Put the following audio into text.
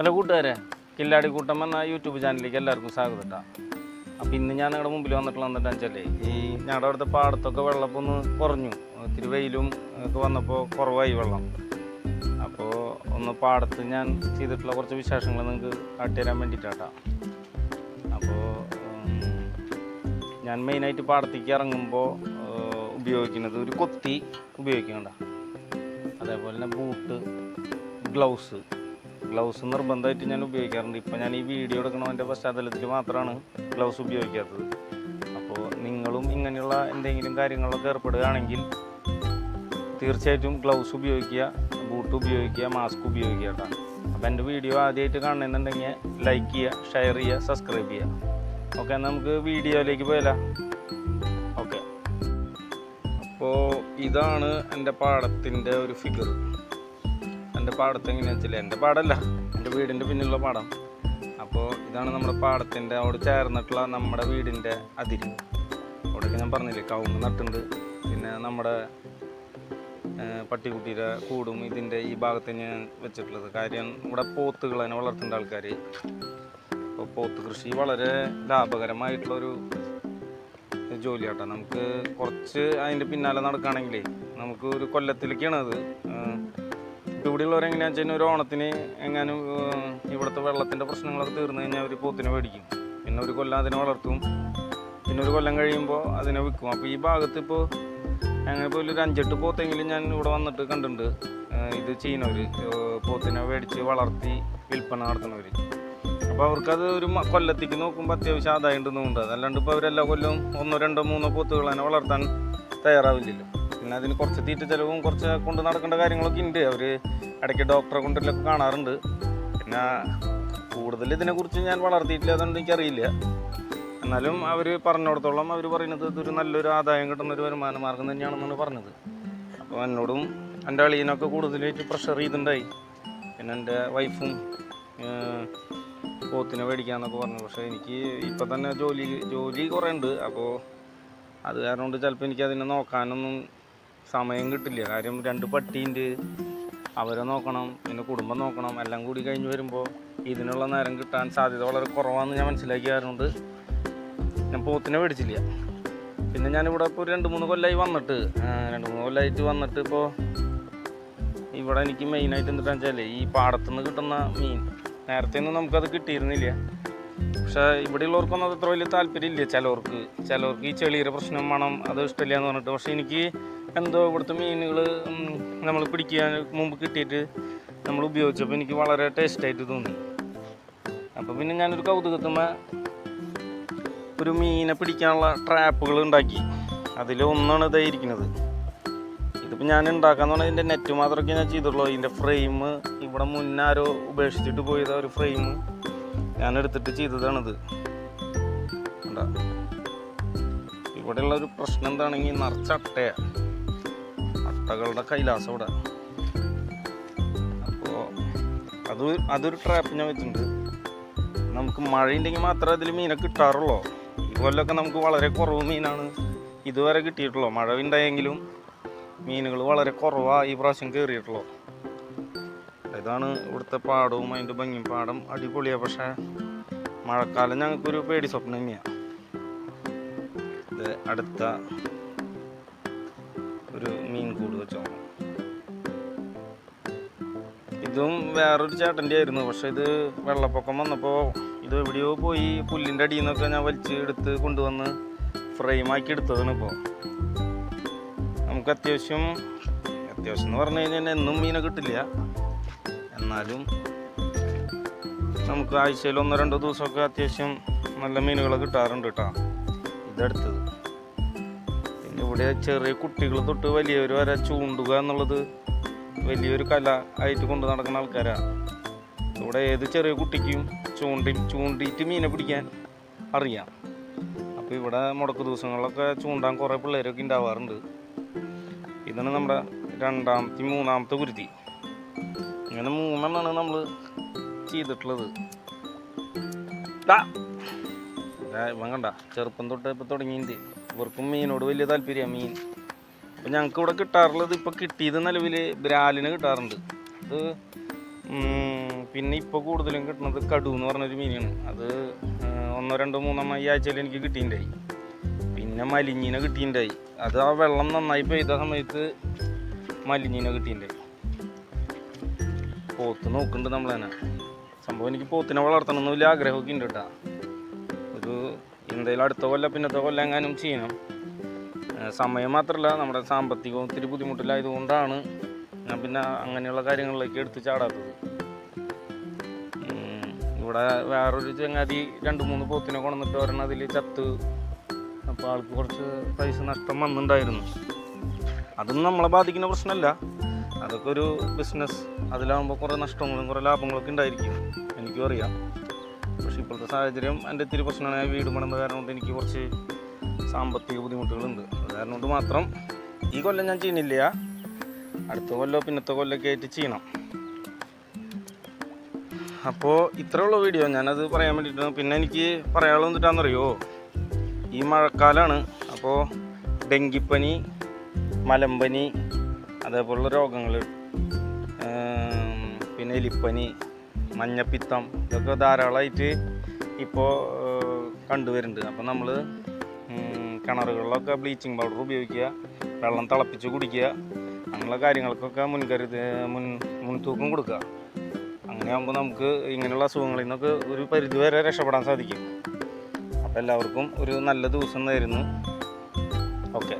Hello കൂട്ടുകാരെ കില്ലാടി കൂട്ടം എന്ന യൂട്യൂബ് ചാനലിലേക്ക് എല്ലാവർക്കും സ്വാഗതം കേട്ടോ അപ്പം ഇന്ന് ഞാൻ നിങ്ങളുടെ മുമ്പിൽ വന്നിട്ടുള്ള എന്താണെന്ന് വെച്ചാലേ ഈ ഞങ്ങളുടെ അവിടുത്തെ പാടത്തൊക്കെ വെള്ളമൊക്കെ ഒന്ന് കുറഞ്ഞു. ഒത്തിരി വെയിലും ഒക്കെ വന്നപ്പോൾ കുറവായി വെള്ളം. അപ്പോൾ ഒന്ന് പാടത്ത് ഞാൻ ചെയ്തിട്ടുള്ള കുറച്ച് വിശേഷങ്ങൾ നിങ്ങൾക്ക് കാട്ടിത്തരാൻ വേണ്ടിയിട്ടാട്ടാ അപ്പോൾ ഞാൻ മെയിനായിട്ട് പാടത്തേക്ക് ഇറങ്ങുമ്പോൾ ഉപയോഗിക്കുന്നത് ഒരു കൊത്തി ഉപയോഗിക്കുന്നുണ്ടോ അതേപോലെ തന്നെ ബൂട്ട് ഗ്ലൗസ് ഗ്ലൗസ് നിർബന്ധമായിട്ട് ഞാൻ ഉപയോഗിക്കാറുണ്ട്. ഇപ്പം ഞാൻ ഈ വീഡിയോ എടുക്കണതിന്റെ പശ്ചാത്തലത്തിൽ മാത്രമാണ് ഗ്ലൗസ് ഉപയോഗിക്കാത്തത്. അപ്പോൾ നിങ്ങളും ഇങ്ങനെയുള്ള എന്തെങ്കിലും കാര്യങ്ങളൊക്കെ ഏർപ്പെടുകയാണെങ്കിൽ തീർച്ചയായിട്ടും ഗ്ലൗസ് ഉപയോഗിക്കുക ബൂട്ട് ഉപയോഗിക്കുക മാസ്ക് ഉപയോഗിക്കുക കേട്ടോ. അപ്പോൾ എന്റെ വീഡിയോ ആദ്യമായിട്ട് കാണണമെന്നുണ്ടെങ്കിൽ ലൈക്ക് ചെയ്യുക ഷെയർ ചെയ്യുക സബ്സ്ക്രൈബ് ചെയ്യുക. ഓക്കെ എന്നാൽ നമുക്ക് വീഡിയോയിലേക്ക് പോയാലോ? ഓക്കെ. അപ്പോൾ ഇതാണ് എന്റെ പാടത്തിന്റെ ഒരു ഫിഗർ. എന്റെ പാടത്ത് എങ്ങനെയാണെന്ന് വെച്ചാൽ എന്റെ പാടമല്ല എന്റെ വീടിന്റെ പിന്നിലുള്ള പാടം. അപ്പോൾ ഇതാണ് നമ്മുടെ പാടത്തിന്റെ അവിടെ ചേർന്നിട്ടുള്ള നമ്മുടെ വീടിന്റെ അതിര്. അവിടെയൊക്കെ ഞാൻ പറഞ്ഞില്ലേ കവുങ്ങ് നട്ടുണ്ട് പിന്നെ നമ്മുടെ പട്ടിക്കുട്ടിയുടെ കൂടും ഇതിന്റെ ഈ ഭാഗത്ത് ഞാൻ വെച്ചിട്ടുള്ളത്. കാര്യം ഇവിടെ പോത്തുകൾ തന്നെ വളർത്തേണ്ട ആൾക്കാർ അപ്പോൾ പോത്ത് കൃഷി വളരെ ലാഭകരമായിട്ടുള്ളൊരു ജോലിയാട്ടോ. നമുക്ക് കുറച്ച് അതിന്റെ പിന്നാലെ നടക്കുകയാണെങ്കിൽ നമുക്ക് ഒരു കൊല്ലത്തിലേക്കാണ് അത് ഇവിടെയുള്ളവർ എങ്ങനെയാ വെച്ചാൽ ഒരു ഓണത്തിന് എങ്ങാനും ഇവിടുത്തെ വെള്ളത്തിന്റെ പ്രശ്നങ്ങളൊക്കെ തീർന്നു കഴിഞ്ഞാൽ അവർ പോത്തിനെ മേടിക്കും. പിന്നെ ഒരു കൊല്ലം അതിനെ വളർത്തും. പിന്നെ ഒരു കൊല്ലം കഴിയുമ്പോൾ അതിനെ വിൽക്കും. അപ്പോൾ ഈ ഭാഗത്ത് ഇപ്പോൾ അങ്ങനെ പോലും ഒരു അഞ്ചെട്ട് പോത്തെങ്കിലും ഞാൻ ഇവിടെ വന്നിട്ട് കണ്ടിട്ടുണ്ട്. ഇത് ചെയ്യുന്നവർ പോത്തിനെ മേടിച്ച് വളർത്തി വിൽപ്പന നടത്തുന്നവർ അപ്പോൾ അവർക്കത് ഒരു കൊല്ലത്തേക്ക് നോക്കുമ്പോൾ അത്യാവശ്യം ആദായം ഉണ്ടെന്നുണ്ട് അതല്ലാണ്ട് ഇപ്പോൾ അവരെല്ലാ കൊല്ലവും ഒന്നോ രണ്ടോ മൂന്നോ പോത്തുകൾ തന്നെ വളർത്താൻ തയ്യാറാവില്ലല്ലോ. പിന്നെ അതിന് കുറച്ച് തീറ്റ ചിലവും കുറച്ച് കൊണ്ട് നടക്കേണ്ട കാര്യങ്ങളൊക്കെ ഉണ്ട് അവർ ഇടയ്ക്ക് ഡോക്ടറെ കൊണ്ടിലൊക്കെ കാണാറുണ്ട്. പിന്നെ കൂടുതൽ ഇതിനെക്കുറിച്ച് ഞാൻ വളർത്തിയിട്ടില്ല അതുകൊണ്ട് എനിക്കറിയില്ല. എന്നാലും അവർ പറഞ്ഞിടത്തോളം അവർ പറയുന്നത് ഇതൊരു നല്ലൊരു ആദായം കിട്ടുന്ന ഒരു വരുമാന മാർഗം തന്നെയാണെന്നാണ് പറഞ്ഞത്. അപ്പോൾ എന്നോടും എന്റെ അളിയനൊക്കെ കൂടുതലായിട്ട് പ്രഷർ ചെയ്തിട്ടുണ്ടായി പിന്നെ എന്റെ വൈഫും പോത്തിനെ മേടിക്കാന്നൊക്കെ പറഞ്ഞു. പക്ഷേ എനിക്ക് ഇപ്പം തന്നെ ജോലി ജോലി കുറേ ഉണ്ട് അപ്പോൾ അത് കാരണം കൊണ്ട് ചിലപ്പോൾ എനിക്ക് അതിനെ നോക്കാനൊന്നും സമയം കിട്ടില്ല. കാര്യം രണ്ട് പട്ടിയുണ്ട് അവരെ നോക്കണം പിന്നെ കുടുംബം നോക്കണം എല്ലാം കൂടി കഴിഞ്ഞ് വരുമ്പോൾ ഇതിനുള്ള നേരം കിട്ടാൻ സാധ്യത വളരെ കുറവാണെന്ന് ഞാൻ മനസ്സിലാക്കിയ കാരണം ഞാൻ പോത്തിനെ മേടിച്ചില്ല പിന്നെ ഞാനിവിടെ ഇപ്പോൾ ഒരു രണ്ട് മൂന്ന് കൊല്ലമായി വന്നിട്ട് രണ്ട് മൂന്ന് കൊല്ലമായിട്ട് വന്നിട്ട് ഇപ്പോൾ ഇവിടെ എനിക്ക് മെയിനായിട്ട് എന്താണെന്ന് വെച്ചാൽ ഈ പാടത്തുനിന്ന് കിട്ടുന്ന മീൻ നേരത്തെ ഒന്നും നമുക്കത് കിട്ടിയിരുന്നില്ല. പക്ഷേ ഇവിടെയുള്ളവർക്കൊന്നും അത് അത്ര വലിയ താല്പര്യമില്ല. ചിലവർക്ക് ചിലവർക്ക് ഈ ചെളിയുടെ പ്രശ്നം മണം അത് ഇഷ്ടമില്ല എന്ന് പറഞ്ഞിട്ട്. പക്ഷേ എനിക്ക് എന്തോ ഇവിടുത്തെ മീനുകൾ നമ്മൾ പിടിക്കാൻ മുമ്പ് കിട്ടിയിട്ട് നമ്മൾ ഉപയോഗിച്ചപ്പോൾ എനിക്ക് വളരെ ടേസ്റ്റായിട്ട് തോന്നി. അപ്പോൾ പിന്നെ ഞാനൊരു കൗതുകത്തുമ്മ ഒരു മീനെ പിടിക്കാനുള്ള ട്രാപ്പുകൾ ഉണ്ടാക്കി. അതിലൊന്നാണ് ഇതായിരിക്കുന്നത് ഇതിപ്പോൾ ഞാൻ ഉണ്ടാക്കാന്ന് പറഞ്ഞാൽ ഇതിന്റെ നെറ്റ് മാത്രമൊക്കെ ഞാൻ ചെയ്തുള്ളൂ. ഇതിന്റെ ഫ്രെയിം ഇവിടെ മുന്നാരോ ഉപേക്ഷിച്ചിട്ട് പോയത് ഒരു ഫ്രെയിം ഞാൻ എടുത്തിട്ട് ചെയ്തതാണിത്. ഇവിടെയുള്ള ഒരു പ്രശ്നം എന്താണെങ്കിൽ നിറച്ച അട്ടകളുടെ കൈലാസം ഇവിടെ. അപ്പോൾ അത് അതൊരു ട്രാപ്പ് ഞാൻ വെച്ചിട്ടുണ്ട്. നമുക്ക് മഴയുണ്ടെങ്കിൽ മാത്രമേ അതിൽ മീനെ കിട്ടാറുള്ളൂ. കൊല്ലമൊക്കെ നമുക്ക് വളരെ കുറവ് മീനാണ്. ഇതുവരെ കിട്ടിയിട്ടുള്ളൂ. മഴ ഉണ്ടായെങ്കിലും മീനുകൾ വളരെ കുറവാണ് ഈ പ്രാവശ്യം കയറിയിട്ടുള്ളൂ ഇതാണ് ഇവിടുത്തെ പാടവും അതിന്റെ ഭംഗിയും. പാടം അടിപൊളിയാണ് പക്ഷേ മഴക്കാലം ഞങ്ങൾക്കൊരു പേടി സ്വപ്നം തന്നെയാണ് അടുത്ത ഒരു മീൻ വെച്ചോ. ഇതും വേറൊരു ചേട്ടന്റെ ആയിരുന്നു പക്ഷെ ഇത് വെള്ളപ്പൊക്കം വന്നപ്പോൾ ഇത് എവിടെയോ പോയി പുല്ലിന്റെ അടിയിൽ നിന്നൊക്കെ ഞാൻ വലിച്ച് എടുത്ത് കൊണ്ടുവന്ന് ഫ്രെയിമാക്കി എടുത്തതാണ് ഇപ്പോൾ നമുക്ക് അത്യാവശ്യം അത്യാവശ്യം എന്ന് പറഞ്ഞു കഴിഞ്ഞാൽ എന്നും മീനെ കിട്ടില്ല. എന്നാലും നമുക്ക് ആഴ്ചയിൽ ഒന്നോ രണ്ടോ ദിവസമൊക്കെ അത്യാവശ്യം നല്ല മീനുകൾ കിട്ടാറുണ്ട് കേട്ടോ. ഇതെടുത്തത്. ഇവിടെ ചെറിയ കുട്ടികൾ തൊട്ട് വലിയവർ വരെ ചൂണ്ടുക എന്നുള്ളത് വലിയൊരു കല ആയിട്ട് കൊണ്ട് നടക്കുന്ന ആൾക്കാരാണ് ഇവിടെ ഏത് ചെറിയ കുട്ടിക്കും ചൂണ്ടി ചൂണ്ടിയിട്ട് മീനെ പിടിക്കാൻ അറിയാം. അപ്പോൾ ഇവിടെ മുടക്ക് ദിവസങ്ങളിലൊക്കെ ചൂണ്ടാൻ കുറേ പിള്ളേരൊക്കെ ഉണ്ടാവാറുണ്ട് ഇതാണ് നമ്മുടെ രണ്ടാമത്തെ മൂന്നാമത്തെ കുരുതി ഇങ്ങനെ മൂന്നെണ്ണമാണ് നമ്മൾ ചെയ്തിട്ടുള്ളത്. ഇവൻ ചെറുപ്പം തൊട്ട് ഇപ്പം തുടങ്ങിയിട്ട് ഇവർക്കും മീനോട് വലിയ താല്പര്യമാണ് മീൻ. അപ്പം ഞങ്ങൾക്ക് ഇവിടെ കിട്ടാറുള്ളത് ഇപ്പം കിട്ടിയത് നിലവിൽ ബ്രാലിന് കിട്ടാറുണ്ട്. അത് പിന്നെ ഇപ്പോൾ കൂടുതലും കിട്ടുന്നത് കടു എന്ന് പറഞ്ഞൊരു മീനാണ്. അത് ഒന്നോ രണ്ടോ മൂന്നോ ഈ ആഴ്ചയിൽ എനിക്ക് കിട്ടിയിട്ടുണ്ടായി. പിന്നെ മലിഞ്ഞിനെ കിട്ടിയിട്ടുണ്ടായി. അത് ആ വെള്ളം നന്നായി പെയ്ത സമയത്ത് മലിഞ്ഞിനെ കിട്ടിയിട്ടുണ്ടായി. പോത്ത് നോക്കുന്നുണ്ട് നമ്മൾ തന്നെ സംഭവം എനിക്ക് പോത്തിനെ വളർത്തണം എന്ന് വലിയ ആഗ്രഹമൊക്കെ ഉണ്ട് കേട്ടോ. എന്തായാലും അടുത്ത കൊല്ലം പിന്നത്തെ കൊല്ലം എങ്ങാനും ചെയ്യണം സമയം മാത്രമല്ല നമ്മുടെ സാമ്പത്തികവും ഒത്തിരി ബുദ്ധിമുട്ടിലായതുകൊണ്ടാണ് ഞാൻ പിന്നെ അങ്ങനെയുള്ള കാര്യങ്ങളിലേക്ക് എടുത്ത് ചാടാത്തത്. ഇവിടെ വേറൊരു ചങ്ങാതി രണ്ട് മൂന്ന് പോത്തിനെ കൊണ്ടുവന്നിട്ട് ഒരെണ്ണം അതിൽ ചത്ത്. അപ്പോൾ ആൾക്ക് കുറച്ച് പൈസ നഷ്ടം വന്നിട്ടുണ്ടായിരുന്നു. അതൊന്നും നമ്മളെ ബാധിക്കുന്ന പ്രശ്നമല്ല. അതൊക്കെ ഒരു ബിസിനസ് അതിലാകുമ്പോൾ കുറേ നഷ്ടങ്ങളും കുറേ ലാഭങ്ങളൊക്കെ ഉണ്ടായിരിക്കും. എനിക്കും അറിയാം. പക്ഷേ ഇപ്പോഴത്തെ സാഹചര്യം എന്റെ ഇത്തിരി പ്രശ്നമാണ്. വീട് പണിത കാരണം കൊണ്ട് എനിക്ക് കുറച്ച് സാമ്പത്തിക ബുദ്ധിമുട്ടുകളുണ്ട്. അത് കാരണം കൊണ്ട് മാത്രം ഈ കൊല്ലം ഞാൻ ചെയ്യണില്ല. അടുത്ത കൊല്ലോ പിന്നത്തെ കൊല്ലമൊക്കെ ആയിട്ട് ചെയ്യണം. അപ്പോൾ ഇത്രയുള്ള വീഡിയോ ഞാനത് പറയാൻ വേണ്ടിയിട്ട് പിന്നെ എനിക്ക് പറയാനുള്ളത് എന്നിട്ടാണെന്നറിയോ ഈ മഴക്കാലമാണ് അപ്പോൾ ഡെങ്കിപ്പനി മലമ്പനി അതേപോലുള്ള രോഗങ്ങൾ പിന്നെ എലിപ്പനി മഞ്ഞപ്പിത്തം ഇതൊക്കെ ധാരാളമായിട്ട് ഇപ്പോൾ കണ്ടുവരുന്നുണ്ട്. അപ്പോൾ നമ്മൾ കിണറുകളിലൊക്കെ ബ്ലീച്ചിങ് പൗഡർ ഉപയോഗിക്കുക വെള്ളം തിളപ്പിച്ച് കുടിക്കുക അങ്ങനെയുള്ള കാര്യങ്ങൾക്കൊക്കെ മുൻകരുത് മുൻ മുൻതൂക്കം കൊടുക്കുക. അങ്ങനെയാകുമ്പോൾ നമുക്ക് ഇങ്ങനെയുള്ള അസുഖങ്ങളിൽ നിന്നൊക്കെ ഒരു പരിധിവരെ രക്ഷപ്പെടാൻ സാധിക്കും. അപ്പോൾ എല്ലാവർക്കും ഒരു നല്ല ദിവസം നേരുന്നു. ഓക്കെ.